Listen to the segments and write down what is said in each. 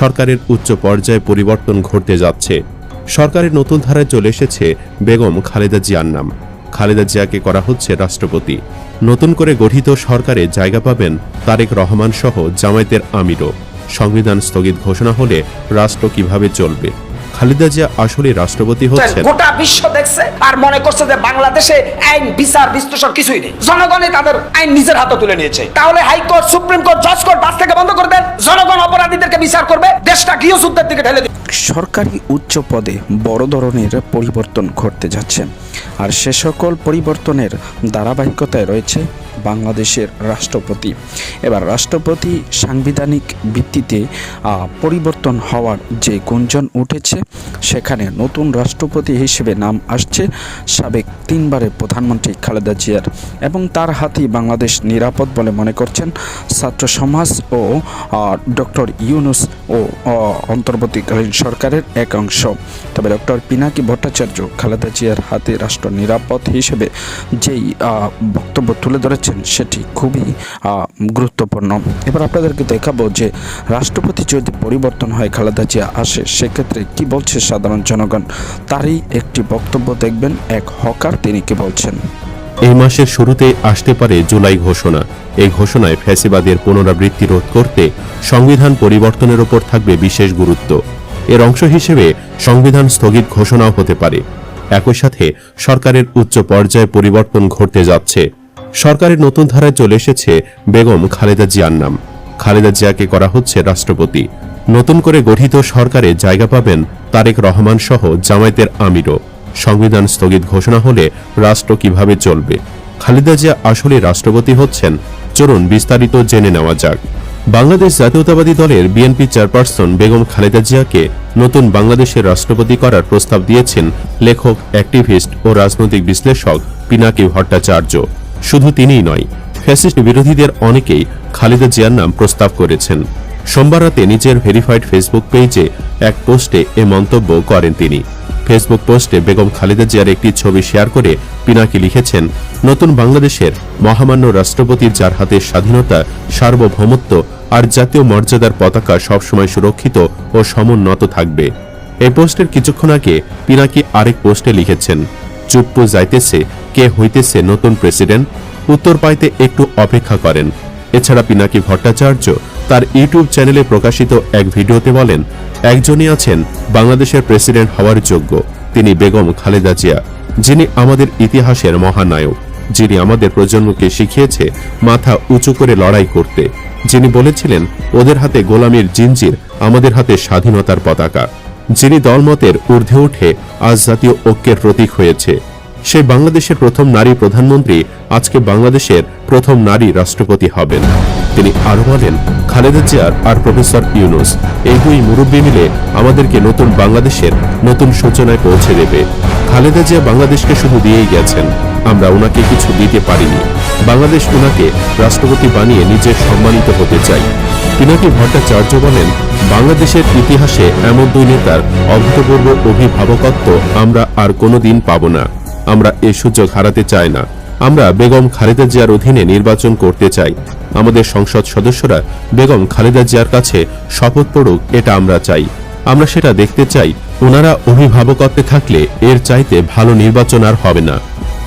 সরকারের উচ্চ পর্যায়ে পরিবর্তন ঘটতে যাচ্ছে। সরকারের নতুন ধারায় চলে এসেছে বেগম খালেদা জিয়ার নাম। খালেদা জিয়াকে করা হচ্ছে রাষ্ট্রপতি। নতুন করে গঠিত সরকারে জায়গা পাবেন তারেক রহমান সহ জামায়াতের আমিরও। সংবিধান স্থগিত ঘোষণা হলে রাষ্ট্র কীভাবে চলবে? খালেদা জিয়া আসলে রাষ্ট্রপতি হচ্ছেন। গোটা বিশ্ব দেখছে আর মনে করছে যে বাংলাদেশে আইন বিচার বিশ্লেষণ কিছুই নেই। জনগণে তাদের আইন নিজের হাতে তুলে নিয়েছে। তাহলে হাইকোর্ট সুপ্রিম কোর্ট জজ কোর্ট বাস থেকে বন্ধ করে দেন। জনগণ অপরাধীদেরকে বিচার করবে। দেশটা গৃহযুদ্ধের দিকে ঠেলে দিবে। সরকারি উচ্চ পদে বড় ধরনের পরিবর্তন ঘটতে যাচ্ছে। আর সে সকল পরিবর্তনের ধারাবাহিকতায় রয়েছে বাংলাদেশের রাষ্ট্রপতি। এবার রাষ্ট্রপতি সাংবিধানিক ভিত্তিতে পরিবর্তন হওয়ার যে গুঞ্জন উঠেছে, সেখানে নতুন রাষ্ট্রপতি হিসেবে নাম আসছে সাবেক তিনবারের প্রধানমন্ত্রী খালেদা জিয়ার এবং তার হাতেই বাংলাদেশ নিরাপদ বলে মনে করছেন ছাত্র সমাজ ও ডক্টর ইউনুস ও অন্তর্বর্তীকালীন সরকারের এক অংশ। তবে ডক্টর পিনাকি ভট্টাচার্য খালেদা জিয়ার হাতে রাষ্ট্র নিরাপদ হিসেবে যেই বক্তব্য তুলে ধরেছেন সেটি খুবই গুরুত্বপূর্ণ। এবার আপনাদেরকে দেখাবো যে রাষ্ট্রপতি যদি পরিবর্তন হয়, খালেদা জিয়া আসে, সেক্ষেত্রে কি বলছে সাধারণ জনগণ? তারই একটি বক্তব্য দেখবেন, এক হকার তিনি কি বলছেন। এই মাসের শুরুতে আসতে পারে জুলাই ঘোষণা। এই ঘোষণায় ফ্যাসিবাদের পুনরাবৃত্তি রোধ করতে সংবিধান পরিবর্তনের ওপর থাকবে বিশেষ গুরুত্ব। এর অংশ হিসেবে সংবিধান স্থগিত ঘোষণাও হতে পারে। একই সাথে সরকারের উচ্চ পর্যায়ে পরিবর্তন ঘটতে যাচ্ছে। সরকারের নতুন ধারায় চলে এসেছে বেগম খালেদা জিয়ার নাম। খালেদা জিয়াকে করা হচ্ছে রাষ্ট্রপতি। নতুন করে গঠিত সরকারে জায়গা পাবেন তারেক রহমান সহ জামায়াতের আমিরও। সংবিধান স্থগিত ঘোষণা হলে রাষ্ট্র কীভাবে চলবে? খালেদা জিয়া আসলে রাষ্ট্রপতি হচ্ছেন? চলুন বিস্তারিত জেনে নেওয়া যাক। বাংলাদেশ জাতীয়তাবাদী দলের বিএনপি চেয়ারপারসন বেগম খালেদা জিয়াকে নতুন বাংলাদেশের রাষ্ট্রপতি করার প্রস্তাব দিয়েছেন লেখক, অ্যাক্টিভিস্ট ও রাজনৈতিক বিশ্লেষক পিনাকি ভট্টাচার্য। শুধু তিনিই নয়, ফ্যাসিস্ট বিরোধীদের অনেকেই খালেদা জিয়ার নাম প্রস্তাব করেছেন। সোমবার রাতে নিজের ভেরিফাইড ফেসবুক পেজে এক পোস্টে এ মন্তব্য করেন তিনি। ফেসবুক পোস্টে বেগম খালেদা জিয়ার একটি ছবি শেয়ার করে পিনাকি লিখেছেন, নতুন বাংলাদেশের মহামান্য রাষ্ট্রপতির যার হাতে স্বাধীনতা, সার্বভৌমত্ব আর জাতীয় মর্যাদার পতাকা সবসময় সুরক্ষিত ও সমুন্নত থাকবে। এই পোস্টের কিছুক্ষণ আগে পিনাকি আরেক পোস্টে লিখেছেন চুপ্প যাইতেছে, কে হইতেছে নতুন প্রেসিডেন্ট? উত্তর পাইতে একটু অপেক্ষা করেন। এছাড়া পিনাকি ভট্টাচার্য তার ইউটিউব চ্যানেলে প্রকাশিত এক ভিডিওতে বলেন, একজনই আছেন বাংলাদেশের প্রেসিডেন্ট হওয়ার যোগ্য, তিনি বেগম খালেদা জিয়া, যিনি আমাদের ইতিহাসের মহানায়ক, যিনি আমাদের প্রজন্মকে শিখিয়েছে মাথা উঁচু করে লড়াই করতে, যিনি বলেছিলেন, ওদের হাতে গোলামীর জিঞ্জির আমাদের হাতে স্বাধীনতার পতাকা যিনি দলমতের ঊর্ধ্বে উঠে আজ জাতীয় ঐক্যের প্রতীক হয়েছে। সেই বাংলাদেশের প্রথম নারী প্রধানমন্ত্রী, আজকে বাংলাদেশের প্রথম নারী রাষ্ট্রপতি হবেন। তিনি আরও বলেন, খালেদা জিয়ার আর প্রফেসর ইউনুস, এই দুই মুরব্বী মিলে আমাদেরকে নতুন বাংলাদেশের নতুন সূচনায় পৌঁছে দেবে। খালেদা জিয়া বাংলাদেশকে শুধু দিয়েই গেছেন, আমরা ওনাকে কিছু দিতে পারিনি। বাংলাদেশ ওনাকে রাষ্ট্রপতি বানিয়ে নিজের সম্মানিত হতে চাই। পিনাকি ভট্টাচার্য বলেন, বাংলাদেশের ইতিহাসে এমন দুই নেতার অভূতপূর্ব অভিভাবকত্ব আমরা আর কোনোদিন পাব না। আমরা এ সুযোগ হারাতে চাই না। আমরা বেগম খালেদা জিয়ার অধীনে নির্বাচন করতে চাই। আমাদের সংসদ সদস্যরা বেগম খালেদা জিয়ার কাছে শপথ পড়ুক, এটা আমরা চাই। আমরা সেটা দেখতে চাই। ওনারা অভিভাবকত্বে থাকলে এর চাইতে ভালো নির্বাচন আর হবে না।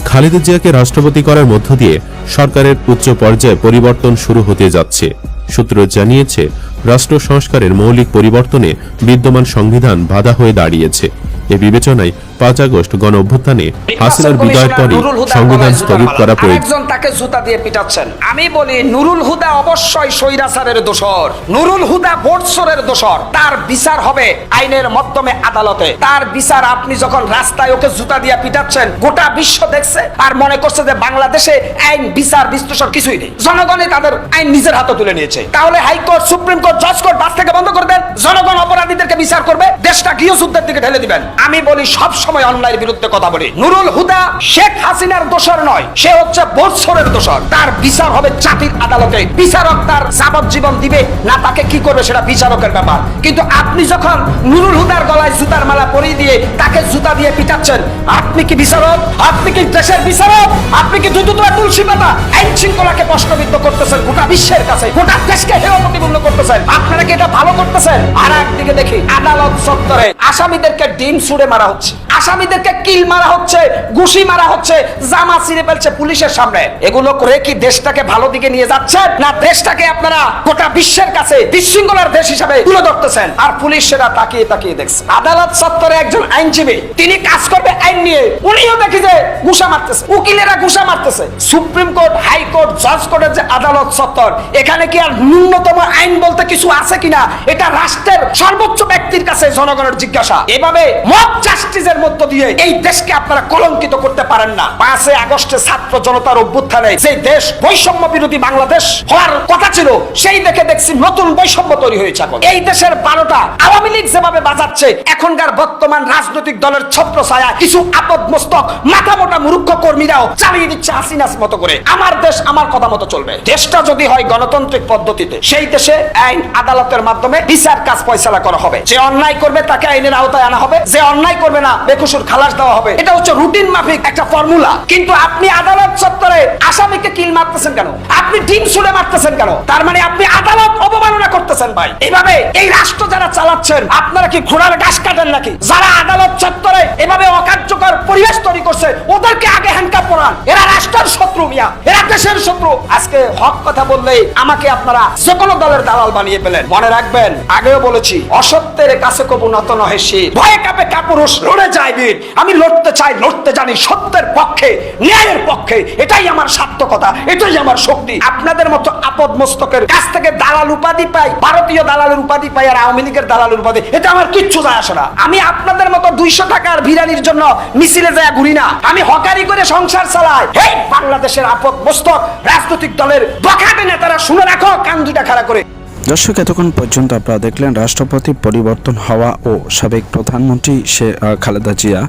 খালেদা জিয়াকে রাষ্ট্রপতি করার মধ্য দিয়ে সরকারের উচ্চ পর্যায়ে পরিবর্তন শুরু হতে যাচ্ছে। সূত্র জানিয়েছে রাষ্ট্র সংস্কারের মৌলিক পরিবর্তনে বিদ্যমান সংবিধান বাধা হয়ে দাঁড়িয়েছে। এ বিবেচনায় পাঁচ আগস্ট গণ অভ্যুত্থানে হাসিনার বিদায়ের পরই সংবিধান স্থগিত করা প্রয়োজন একজন তাকে জুতা দিয়ে পিটাচ্ছেন। আমি বলি নুরুল হুদা অবশ্যই সৈরাচারের দোষর। নুরুল হুদা বোর্ডসরের দোষর। তার বিচার হবে আইনের মাধ্যমে আদালতে। তার বিচার আপনি যখন রাস্তায় ওকে জুতা দিয়ে পিটাচ্ছেন গোটা বিশ্ব দেখছে আর মনে করছে যে বাংলাদেশে আইন বিচার বিশ্লেষণ কিছুই নেই। জনগণে তাদের আইন নিজের হাতে তুলে নিয়েছে। তাহলে হাইকোর্ট সুপ্রিম কোর্ট জজ কোর্ট বাস থেকে বন্ধ করে দেন। জনগণ অপরাধীদেরকে বিচার করবে। দেশ দেশটা গৃহযুদ্ধের দিকে ঢেলে দিবেন। আমি বলি সব সময় অন্যায়ের বিরুদ্ধে কথা বলি। নুরুল হুদা শেখ হাসিনার দোষর নয়, সে হচ্ছে বৎসরের দোষর। তার বিচার হবে জাতির আদালতে। বিচারক তার যাবজ্জীবন দিবে, না তাকে কি করবে সেটা বিচারকের ব্যাপার। কিন্তু আপনি যখন নুরুল হুদার গলায় জুতার মালা পরিয়ে দিয়ে তাকে জুতা দিয়ে পিটাচ্ছেন, আপনি কি বিচারক? আপনি কি দেশের বিচারক? আপনি কি দুদুতলা তুলসী পাতা? আইন শৃঙ্খলাকে প্রশ্নবিদ্ধ করতেছেন গোটা বিশ্বের কাছে, গোটা দেশকে হেয় প্রতিপন্ন করতেছেন। আপনারা কি এটা ভালো করতেছেন? আর একদিকে দেখি আদালত চত্বরে আসামিদেরকে ডিম ছুড়ে মারা হচ্ছে। আসামিদেরকে কিল মারা হচ্ছে, ঘুষি মারা হচ্ছে, জামা ছিঁড়ে ফেলছে পুলিশের সামনে। এগুলো করে কি দেশটাকে ভালো দিকে নিয়ে যাচ্ছেন না, দেশটাকে আপনারা গোটা বিশ্বের কাছে বিশৃঙ্খলার দেশ হিসাবে তুলে ধরতেছেন? আর পুলিশ সেটা তাকিয়ে তাকিয়ে দেখছে। আদালত চত্বরে একজন আইনজীবী, তিনি কাজ করবে আইন নিয়ে। উনিও দেখি যে ঘুষা মারতেছে, উকিলেরা ঘুষা মারতেছে। সুপ্রিম কোর্ট, হাইকোর্ট, জজ কোর্টের যে আদালত চত্বর, এখানে কি আর ন্যূনতম আইন বলতে কিছু আছে কিনা? এটা রাষ্ট্রের সর্বোচ্চ ব্যক্তির কাছে জনগণের জিজ্ঞাসা। এভাবে মব জাস্টিসের মধ্য দিয়ে এই দেশকে আপনারা কলঙ্কিত করতে পারেন না। পাঁচই আগস্টে ছাত্র জনতার অভ্যুত্থানে যে দেশ বৈষম্য বিরোধী বাংলাদেশ হওয়ার কথা ছিল, সেই দেখে দেখছি নতুন বৈষম্য তৈরি হয়েছে এই দেশের বারোটা আওয়ামী লীগ যেভাবে বাজাচ্ছে, এখনকার বর্তমান রাজনৈতিক দলের ছত্র ছায়া কিছু আপদ মস্তক মাথা মোটা মূর্খ কর্মীরাও চালিয়ে দিচ্ছে হাসিনাস মতো করে। আমার দেশ আমার কথা মতো চলবে। দেশটা যদি হয় গণতান্ত্রিক পদ্ধতিতে, সেই দেশে আইন, আদালতের মাধ্যমে বিচার কাজ ফয়সালা করা হবে। যে অন্যায় করবে তাকে আইনের আওতায় আনা হবে। যে অন্যায় করবে না বেকুসুর খালাস দেওয়া হবে। এটা হচ্ছে রুটিন মাফিক একটা ফর্মুলা। কিন্তু আপনি আদালত চত্বরে আসামিকে কিল মারতেছেন কেন? আপনি ডিম ছুড়ে মারতেছেন কেন? তার মানে আপনি আদালত অবমাননা করতেছেন ভাই। এইভাবে এই রাষ্ট্র যারা চালাচ্ছেন, আপনারা কি ঘোড়ার ঘাস কাটেন নাকি? যারা আদালত চত্বরে এভাবে অকার্যকর পরিবেশ তৈরি করছে, ওদেরকে আগে হ্যান্ডকাপ পরান। এরা রাষ্ট্রের শত্রু মিয়া, এরা দেশের শত্রু। আজকে হক কথা বললেই আমাকে আপনারা যে কোনো দলের দালাল বানিয়ে ফেলেন। মনে রাখবেন, আগেও বলেছি, অসত্যের কাছে কবু নত নহে শীত ভয়ে কাপে কাপুরুষ লড়ে যায়। বীর আমি লড়তে চাই, লড়তে জানি সত্যের পক্ষে, ন্যায়ের পক্ষে। এটাই আমার সার্থকতা, এটাই আমার শক্তি। আপনাদের মতো আপদ মস্তকের কাছ থেকে দালাল উপাধি পাই, ভারতীয় দালালের উপাধি পাই আর আওয়ামী লীগের দালালের উপাধি এটা আমার কিচ্ছু যায় আসে না। আমি আপনাদের মতো দুইশো টাকার বিরিয়ানির জন্য মিছিলে যায় ঘুরি না। আমি হকারি করে সংসার চালাই। এই বাংলাদেশের আপদ মস্তক রাজনৈতিক দলের বখাটে নেতারা শুনে রাখো, কান দুইটা খাড়া করে। দর্শক, এতক্ষণ পর্যন্ত আপনারা দেখলেন রাষ্ট্রপতি পরিবর্তন হওয়া ও সাবেক প্রধানমন্ত্রী সে খালেদা জিয়া।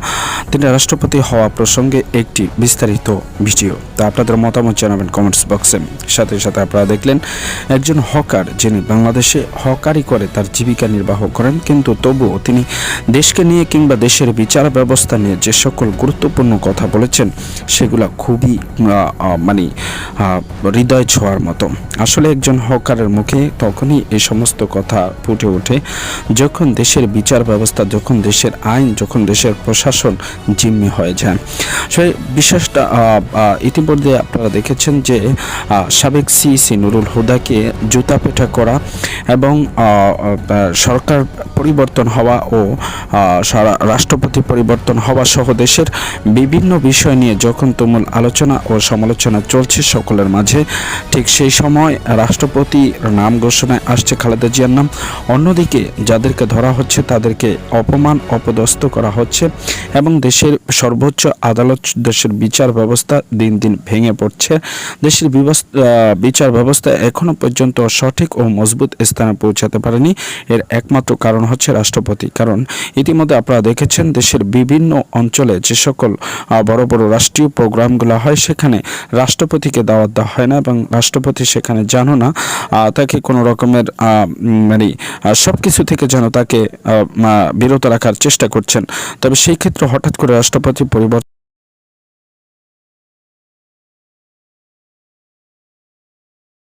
তিনি রাষ্ট্রপতি হওয়া প্রসঙ্গে একটি বিস্তারিত ভিডিও। তা আপনাদের মতামত জানাবেন কমেন্টস বক্সে। সাথে সাথে আপনারা দেখলেন, একজন হকার যিনি বাংলাদেশে হকারি করে তার জীবিকা নির্বাহ করেন, কিন্তু তবুও তিনি দেশকে নিয়ে কিংবা দেশের বিচার ব্যবস্থা নিয়ে যে সকল গুরুত্বপূর্ণ কথা বলেছেন, সেগুলো খুবই মানে হৃদয় ছোঁয়ার মতো। আসলে একজন হকারের মুখে তখনই এই সমস্ত কথা ফুটে ওঠে। যখন দেশের বিচার ব্যবস্থা, যখন দেশের আইন, যখন দেশের প্রশাসন জিম্মি হয়ে যায়। সেই বিশেষটা ইতিমধ্যে আপনারা দেখেছেন যে সাবেক সিইসি নুরুল হুদাকে জুতা পেটা করা এবং সরকার পরিবর্তন হওয়া ও রাষ্ট্রপতি পরিবর্তন হওয়া সহ দেশের বিভিন্ন বিষয় নিয়ে যখন তুমুল আলোচনা ও সমালোচনা চলছে সকলের মাঝে, ঠিক সেই সময় রাষ্ট্রপতির নাম ঘোষণায় আসছে খালেদা জিয়ার নাম। অন্যদিকে যাদেরকে ধরা হচ্ছে, তাদেরকে অপমান, অপদস্থ করা হচ্ছে এবং দেশের সর্বোচ্চ আদালত দেশের বিচার ব্যবস্থা দিন দিন ভেঙে পড়ছে। দেশের বিচার ব্যবস্থা এখনও পর্যন্ত সঠিক ও মজবুত স্থানে পৌঁছাতে পারেনি। এর একমাত্র কারণ হচ্ছে রাষ্ট্রপতি। কারণ ইতিমধ্যে আপনারা দেখেছেন, দেশের বিভিন্ন অঞ্চলে যে সকল বড় বড় রাষ্ট্রীয় প্রোগ্রামগুলো হয়, সেখানে রাষ্ট্রপতিকে দাওয়াত দেওয়া হয় না এবং রাষ্ট্রপতি সেখানে জানো না। তাকে কোনো রকমের মানে সব কিছু থেকে যেন তাকে বিরত রাখার চেষ্টা করছেন। তবে সেই ক্ষেত্রে হঠাৎ করে রাষ্ট্রপতি পরিবর্তন